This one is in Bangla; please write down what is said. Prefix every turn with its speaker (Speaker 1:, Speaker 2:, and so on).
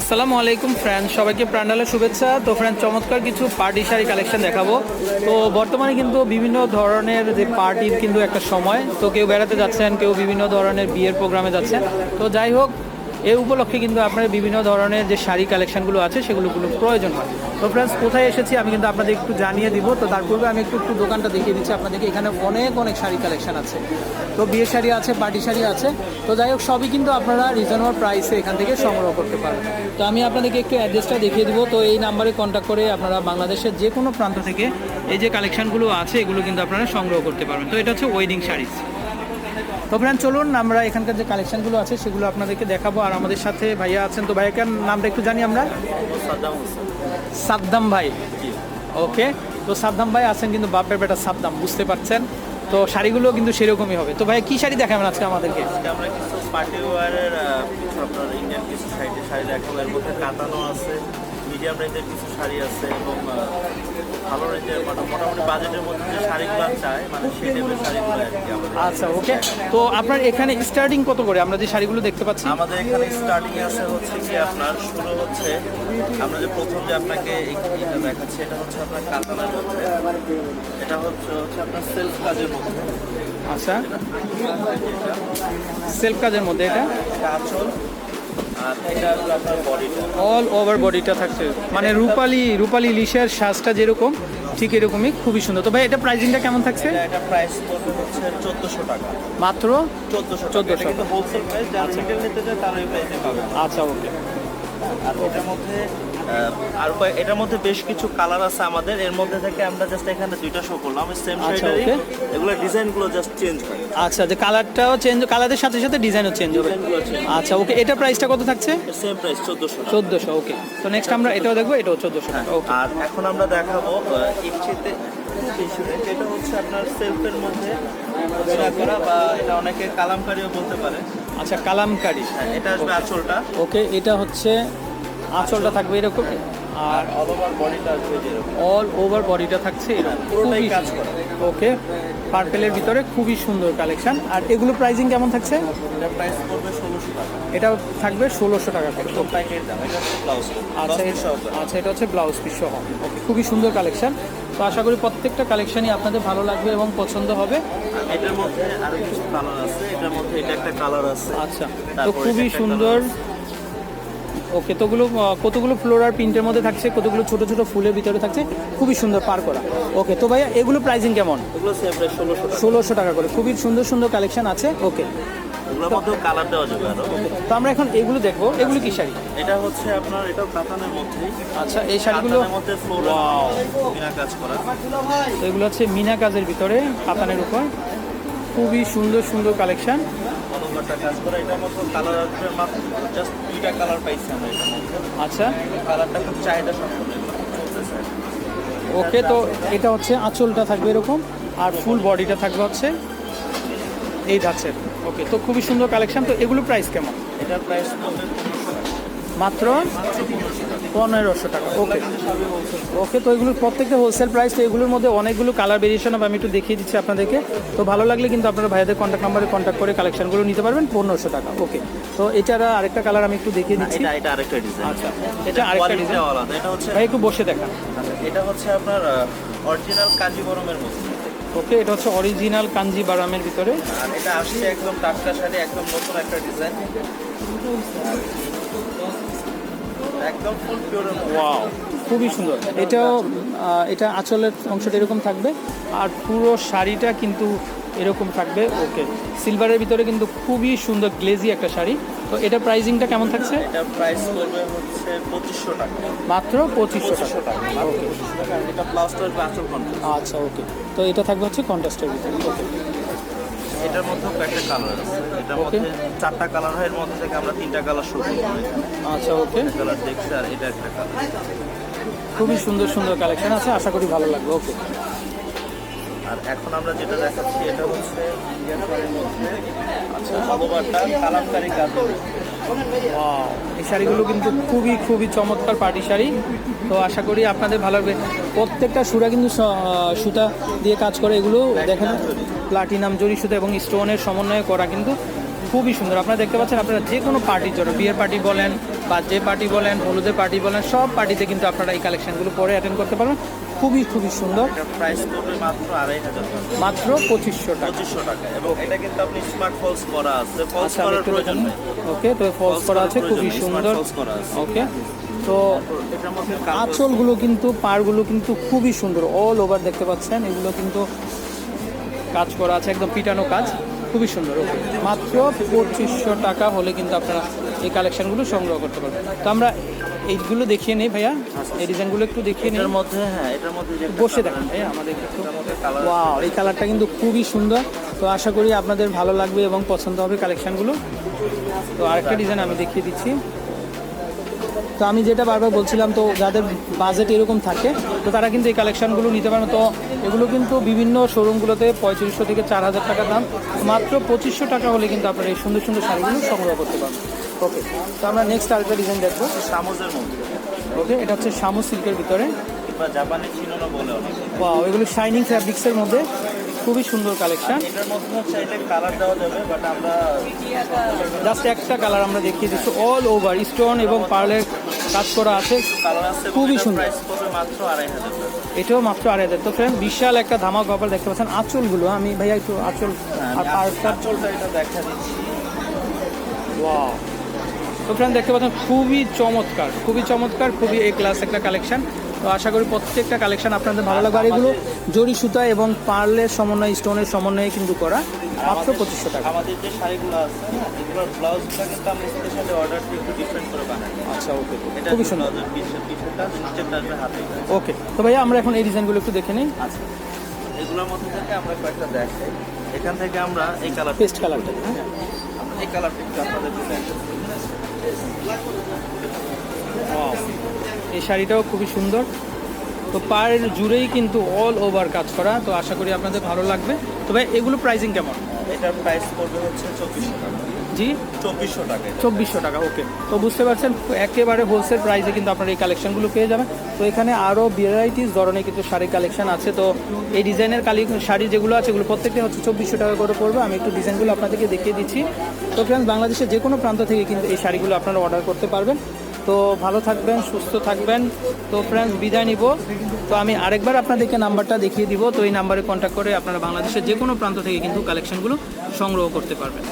Speaker 1: আসসালামু আলাইকুম ফ্রেন্ড সবাইকে প্রাণালের শুভেচ্ছা। তো ফ্রেন্ড চমৎকার কিছু পার্টি শাড়ি কালেকশন দেখাবো। তো, বর্তমানে কিন্তু বিভিন্ন ধরনের যে পার্টির কিন্তু একটা সময়। তো, কেউ বেড়াতে যাচ্ছেন, কেউ বিভিন্ন ধরনের বিয়ের প্রোগ্রামে যাচ্ছেন। তো, যাই হোক এই উপলক্ষে কিন্তু আপনার বিভিন্ন ধরনের যে শাড়ি কালেকশনগুলো আছে সেগুলো গুলো প্রয়োজন হয়। তো ফ্রেন্ডস কোথায় এসেছি আমি কিন্তু আপনাদের একটু জানিয়ে দিব। তো তার পূর্বে আমি একটু একটু দোকানটা দেখিয়ে দিচ্ছি। আপনাদেরকে এখানে অনেক অনেক শাড়ি কালেকশন আছে। তো বিয়ে শাড়ি আছে, পার্টি শাড়ি আছে। তো যাই হোক, সবই কিন্তু আপনারা রিজনেবল প্রাইসে এখান থেকে সংগ্রহ করতে পারবেন। তো আমি আপনাদেরকে একটু অ্যাড্রেসটা দেখিয়ে দিব। তো এই নাম্বারে কন্ট্যাক্ট করে আপনারা বাংলাদেশের যে কোনো প্রান্ত থেকে এই যে কালেকশনগুলো আছে, এগুলো কিন্তু আপনারা সংগ্রহ করতে পারবেন। তো এটা হচ্ছে ওয়েডিং শাড়িজ তো ফ্রেন্ড চলুন আমরা এখানকার যে কালেকশনগুলো আছে সেগুলো আপনাদেরকে দেখাবো। আর আমাদের সাথে ভাইয়া আছেন তো ভাইয়াকার নামটা একটু জানি আমরা?
Speaker 2: সাদ্দাম
Speaker 1: ভাই। ওকে তো সাদ্দাম ভাই আছেন কিন্তু বাপের বেটা সাদ্দাম বুঝতে পারছেন? তো শাড়িগুলো কিন্তু সেরকমই হবে। তো ভাই কি শাড়ি দেখাবেন আজকে আমাদেরকে?
Speaker 2: আমরা কিছু পার্টি ওয়ারের কিছু আপনার ইন্ডিয়ান কিছু শাড়ি শাড়ি দেখাবো। এর মধ্যে কাতানো আছে। মিডিয়াম রেঞ্জের কিছু শাড়ি আছে এবং ভালো রেঞ্জের মানে মোটামুটি বাজেটের মধ্যে যে শাড়িগুলো চাই মানে সেই টাইপের শাড়িগুলো
Speaker 1: আচ্ছা ওকে তো আপনার এখানে স্টার্টিং কত করে? আমরা যে শাড়িগুলো দেখতে পাচ্ছি।
Speaker 2: আমাদের এখানে স্টার্টিং আছে হচ্ছে কি আপনার শুরু হচ্ছে আমরা যে প্রথম যে আপনাকে এটা দেখাচ্ছি এটা হচ্ছে আপনার কাতানের মধ্যে। এটা হচ্ছে হচ্ছে আপনার সেলফ কাজের মধ্যে।
Speaker 1: আচ্ছা। সেলফ কাজের মধ্যে এটা?
Speaker 2: এটা আঁচল।
Speaker 1: অল ওভার বডিটা থাকছে। মানে রূপালি রূপালি ইলিশের সাজটা যেরকম ঠিক এরকমই খুবই সুন্দর। তো ভাই এটা প্রাইসিংটা কেমন থাকছে?
Speaker 2: এটা এটা প্রাইস হচ্ছে চোদ্দোশো টাকা।
Speaker 1: মাত্র?
Speaker 2: চোদ্দোশো
Speaker 1: 1400
Speaker 2: চোদ্দোশো। কিন্তু হোলসেল প্রাইস যারা রিটেল নিতে চায় তারা এই প্রাইসে পাবে।
Speaker 1: আচ্ছা ওকে
Speaker 2: আর এটার মধ্যে আর এটার মধ্যে বেশ কিছু কালার আছে আমাদের। এর মধ্যে থেকে আমরা জাস্ট এখানে দুইটা শো করলাম সেম
Speaker 1: আচ্ছা,
Speaker 2: শাড়িটারই
Speaker 1: okay.
Speaker 2: এগুলো ডিজাইনগুলো জাস্ট চেঞ্জ হয়।
Speaker 1: আচ্ছা যে কালারটাও চেঞ্জ কালারের সাথে সাথে ডিজাইনও চেঞ্জ হবে। আচ্ছা ওকে এটা প্রাইসটা কত থাকছে?
Speaker 2: সেম প্রাইস চোদ্দোশো টাকা।
Speaker 1: চোদ্দোশো ওকে তো নেক্সট আমরা এটাও দেখব এটাও চোদ্দোশো টাকা ওকে
Speaker 2: আর এখন আমরা দেখাবো ইপচিতে যেটা হচ্ছে আপনার সেলফের মধ্যে করা বা এটা অনেকে কালামকারিও বলতে পারে।
Speaker 1: আচ্ছা কালামকারি।
Speaker 2: হ্যাঁ, এটা আসবে আঁচলটা।
Speaker 1: ওকে এটা হচ্ছে আঁচলটা থাকবে এরকম? আর
Speaker 2: অল ওভার বডিটা
Speaker 1: অল ওভার বডিটা থাকছে
Speaker 2: পুরোটাই
Speaker 1: খুবই
Speaker 2: কাজ করা।
Speaker 1: ওকে পার্পেলের ভিতরে খুবই সুন্দর কালেকশন আর এগুলো প্রাইসিং কেমন থাকছে?
Speaker 2: এটা প্রাইস পড়বে ষোলোশো টাকা।
Speaker 1: এটাও থাকবে ষোলোশো টাকা করে।
Speaker 2: প্যাকেট দাম। এটা ব্লাউজ
Speaker 1: আচ্ছা এটা- আচ্ছা এটা হচ্ছে ব্লাউজ পিস সহ। ওকে খুবই সুন্দর কালেকশন তো আশা করি প্রত্যেকটা কালেকশনই আপনাদের ভালো লাগবে এবং পছন্দ হবে।
Speaker 2: এটার মধ্যে আরও কিছু কালার আছে। এটার মধ্যে এটা একটা কালার আছে।
Speaker 1: আচ্ছা তো খুবই সুন্দর ওকে তোগুলো কতগুলো ফ্লোরার প্রিন্টের মধ্যে থাকছে কতগুলো ছোট ছোট ফুলের ভিতরে থাকছে খুবই সুন্দর পার করা। ওকে তো ভাইয়া এগুলো প্রাইসিং কেমন?
Speaker 2: ষোলোশো টাকা।
Speaker 1: করে খুবই সুন্দর সুন্দর কালেকশন আছে ওকে।
Speaker 2: কালার দেওয়া যাবে আরও।
Speaker 1: তো আমরা এখন এগুলো দেখব এগুলো কি শাড়ি?
Speaker 2: এটা হচ্ছে আপনার এটাও কাতানের মধ্যেই
Speaker 1: আচ্ছা এই শাড়িগুলো
Speaker 2: মধ্যে ফ্লোরাল কাজ করা।
Speaker 1: এগুলো হচ্ছে মিনা কাজের ভিতরে কাতানের উপর। খুবই সুন্দর সুন্দর কালেকশন
Speaker 2: অলঙ্কারটা কাজ করা এটার মধ্যে কালার আসবে মাত্র জাস্ট দুইটা কালার পাইছি আমরা এটার মধ্যে।
Speaker 1: আচ্ছা।
Speaker 2: কালারটা খুব চাহিদা সম্পন্ন।
Speaker 1: ওকে তো এটা হচ্ছে আঁচলটা থাকবে এরকম আর ফুল বডিটা থাকবে হচ্ছে এই ধাঁচের। ওকে তো খুবই সুন্দর কালেকশন তো এগুলো প্রাইস কেমন?
Speaker 2: এটার প্রাইস
Speaker 1: মাত্র পনেরোশো টাকা ওকে। ওকে তো এগুলোর প্রত্যেকটা হোলসেল প্রাইস তো এগুলোর মধ্যে অনেকগুলো কালার ভেরিয়েশন আমি একটু দেখিয়ে দিচ্ছি আপনাদেরকে। তো ভালো লাগলে কিন্তু আপনারা ভাইয়াদের কন্ট্যাক্ট নাম্বারে কন্ট্যাক্ট করে কালেকশনগুলো নিতে পারবেন পনেরোশো টাকা ওকে। তো এছাড়া আরেকটা কালার আমি একটু দেখিয়ে দিচ্ছি।
Speaker 2: এটা এটা আরেকটা ডিজাইন
Speaker 1: আচ্ছা এটা আরেকটা ডিজাইন
Speaker 2: এটা হচ্ছে
Speaker 1: ভাই একটু বসে দেখান
Speaker 2: এটা হচ্ছে আপনার অরিজিনাল কাঞ্জিবরমের মধ্যে
Speaker 1: ওকে এটা হচ্ছে অরিজিনাল কাঞ্জি বারামের ভিতরে।
Speaker 2: আর এটা আসছে একদম টাটকা শাড়ি একদম নতুন একটা ডিজাইন একদম ফুল
Speaker 1: ওয়াও খুবই সুন্দর। এটাও এটা আঁচলের অংশটা এরকম থাকবে আর পুরো শাড়িটা কিন্তু এরকম থাকবে। ওকে সিলভারের ভিতরে কিন্তু খুবই সুন্দর গ্লেজি একটা শাড়ি। তো এটা প্রাইসিংটা কেমন থাকছে?
Speaker 2: এটা প্রাইস পড়বে হচ্ছে পঁচিশশো টাকা।
Speaker 1: মাত্র পঁচিশশো টাকা।
Speaker 2: আর এটা প্লাস্টার আঁচল কন্ট্রাস্ট
Speaker 1: আচ্ছা ওকে তো এটা থাকবে হচ্ছে কন্ট্রাস্টের ভিতরে। ওকে
Speaker 2: এটার মধ্যেও কয়েকটা কালার আছে। এটার. মধ্যে চারটা কালার হয় এর মধ্যে থেকে আমরা তিনটা কালার শুরু করব।
Speaker 1: আচ্ছা ওকে।
Speaker 2: কালার দেখছি আর এটা একটা কালার।
Speaker 1: খুবই সুন্দর সুন্দর কালেকশন আছে আশা করি ভালো লাগবে ওকে।
Speaker 2: আর এখন আমরা যেটা দেখাচ্ছি এটা হচ্ছে আচ্ছা। কালামকারি কাজ।
Speaker 1: এই শাড়িগুলো কিন্তু খুবই খুবই চমৎকার পার্টি শাড়ি। তো আশা করি আপনাদের ভালো লাগবে। প্রত্যেকটা সুরা কিন্তু সুতা দিয়ে কাজ করে এগুলো দেখেন। প্লাটিনাম জরি সুতা এবং স্টোনের সমন্বয়ে করা কিন্তু খুবই সুন্দর। আপনারা দেখতে পাচ্ছেন আপনারা যে কোনো পার্টির জন্য বিয়ের পার্টি বলেন বা যে পার্টি বলেন হলুদের পার্টি বলেন সব পার্টিতে কিন্তু আপনারা এই কালেকশনগুলো পরে অ্যাটেন্ড করতে পারবেন। খুবই খুবই সুন্দর।
Speaker 2: প্রাইস পড়বে মাত্র আড়াই হাজার
Speaker 1: মাত্র পঁচিশশো টাকা।
Speaker 2: পঁচিশশো টাকা। এবং এটা কিন্তু আপনি স্মার্ট ফলস করা আছে। ফলস
Speaker 1: আচ্ছা
Speaker 2: করার প্রয়োজন
Speaker 1: ওকে তো ফলস করা আছে খুবই সুন্দর।
Speaker 2: করা
Speaker 1: ওকে তো আঁচলগুলো কিন্তু পাড়গুলো কিন্তু খুবই সুন্দর। অল ওভার দেখতে পাচ্ছেন এগুলো কিন্তু কাজ করা আছে একদম পিটানো কাজ। খুবই সুন্দর ওকে মাত্র পঁচিশশো টাকা হলে কিন্তু আপনারা এই কালেকশানগুলো সংগ্রহ করতে পারবেন। তো আমরা এইগুলো দেখিয়ে নিই ভাইয়া এই ডিজাইনগুলো একটু দেখিয়ে নেই।
Speaker 2: মধ্যে হ্যাঁ এটার মধ্যে
Speaker 1: বসে দেখেন ভাইয়া আমাদের ওয়াও এই কালারটা কিন্তু খুবই সুন্দর। তো আশা করি আপনাদের ভালো লাগবে এবং পছন্দ হবে কালেকশানগুলো তো আরেকটা ডিজাইন আমি দেখিয়ে দিচ্ছি। তো আমি যেটা বারবার বলছিলাম তো যাদের বাজেট এরকম থাকে তো তারা কিন্তু এই কালেকশনগুলো নিতে পারবে তো এগুলো কিন্তু বিভিন্ন শোরুমগুলোতে পঁয়ত্রিশশো থেকে চার হাজার টাকা দাম মাত্র পঁচিশশো টাকা হলে কিন্তু আপনারা এই সুন্দর সুন্দর শাড়িগুলো সংগ্রহ করতে পারবেন। ওকে তো আমরা নেক্সট আরেকটা ডিজাইন দেখব।
Speaker 2: সামুজের মধ্যে
Speaker 1: ওকে এটা হচ্ছে শামু সিল্কের ভিতরে।
Speaker 2: বলে
Speaker 1: ওয়াও এগুলো শাইনিং ফ্যাব্রিক্সের মধ্যে খুবই সুন্দর কালেকশন
Speaker 2: এটার মধ্যে চাইলে কালার দেওয়া যাবে বাট আমরা
Speaker 1: জাস্ট একটা কালার আমরা দেখিয়ে দিচ্ছি অল ওভার স্টোন এবং পার্লের কাজ করা আছে খুবই সুন্দর। এটাও মাত্র আড়াই হাজার। তো ফ্রেন্ড বিশাল একটা ধামাক অফার দেখতে পাচ্ছেন। আঁচলগুলো আমি ভাইয়া একটু আঁচল আর পার্কটা
Speaker 2: আঁচলটা এটা দেখা দিচ্ছি।
Speaker 1: ওয়াও তো ফ্রেন্ড দেখতে পাচ্ছেন খুবই চমৎকার খুবই চমৎকার খুবই এ ক্লাস একটা কালেকশন তো আশা করি প্রত্যেকটা কালেকশন আপনাদের ভালো লাগবে। আর এগুলো জরি সুতা এবং পার্লের সমন্বয় স্টোনের সমন্বয়ে কিন্তু করা মাত্র পঁচিশশো টাকা।
Speaker 2: আমাদের যে শাড়িগুলো আছে না এগুলোর ব্লাউজটা কিন্তু আমরা স্পেশালি অর্ডার একটু ডিফারেন্ট করে বানাই।
Speaker 1: আচ্ছা ওকে। খুবই সুন্দর।
Speaker 2: ব্লাউজের নিচেরটা আসবে হাতে
Speaker 1: ওকে তো ভাইয়া আমরা এখন এই ডিজাইনগুলো একটু দেখে নিই।
Speaker 2: আচ্ছা এগুলোর মধ্যে থেকে আমরা কয়েকটা দেখাই। এখান থেকে আমরা এই কালার
Speaker 1: পেস্ট কালারটা হ্যাঁ।
Speaker 2: এই কালারটা একটু আপনাদেরকে দেখাই.
Speaker 1: এই শাড়িটাও খুবই সুন্দর। তো পায়ের জুড়েই কিন্তু অল ওভার কাজ করা। তো আশা করি আপনাদের ভালো লাগবে। তবে এগুলো প্রাইসিং কেমন?
Speaker 2: এটার প্রাইস পড়বে হচ্ছে চব্বিশশো টাকা।
Speaker 1: জি?
Speaker 2: চব্বিশশো টাকা
Speaker 1: চব্বিশশো টাকা ওকে তো বুঝতে পারছেন একেবারে হোলসেল প্রাইসে কিন্তু আপনারা এই কালেকশনগুলো পেয়ে যাবেন। তো এখানে আরও ভ্যারাইটিস ধরনের কিন্তু শাড়ির কালেকশন আছে। তো এই ডিজাইনের কালি শাড়ি যেগুলো আছে এগুলো প্রত্যেকটা হচ্ছে চব্বিশশো টাকা করে পড়বে। আমি একটু ডিজাইনগুলো আপনাদেরকে দেখিয়ে দিচ্ছি। তো ফ্রেন্ডস বাংলাদেশের যে কোনো প্রান্ত থেকে কিন্তু এই শাড়িগুলো আপনারা অর্ডার করতে পারবেন। তো ভালো থাকবেন, সুস্থ থাকবেন। তো ফ্রেন্ডস বিদায় নিব। তো আমি আরেকবার আপনাদেরকে নাম্বারটা দেখিয়ে দিব। তো এই নাম্বারে কন্ট্যাক্ট করে আপনারা বাংলাদেশের যে কোনো প্রান্ত থেকে কিন্তু কালেকশনগুলো সংগ্রহ করতে পারবেন।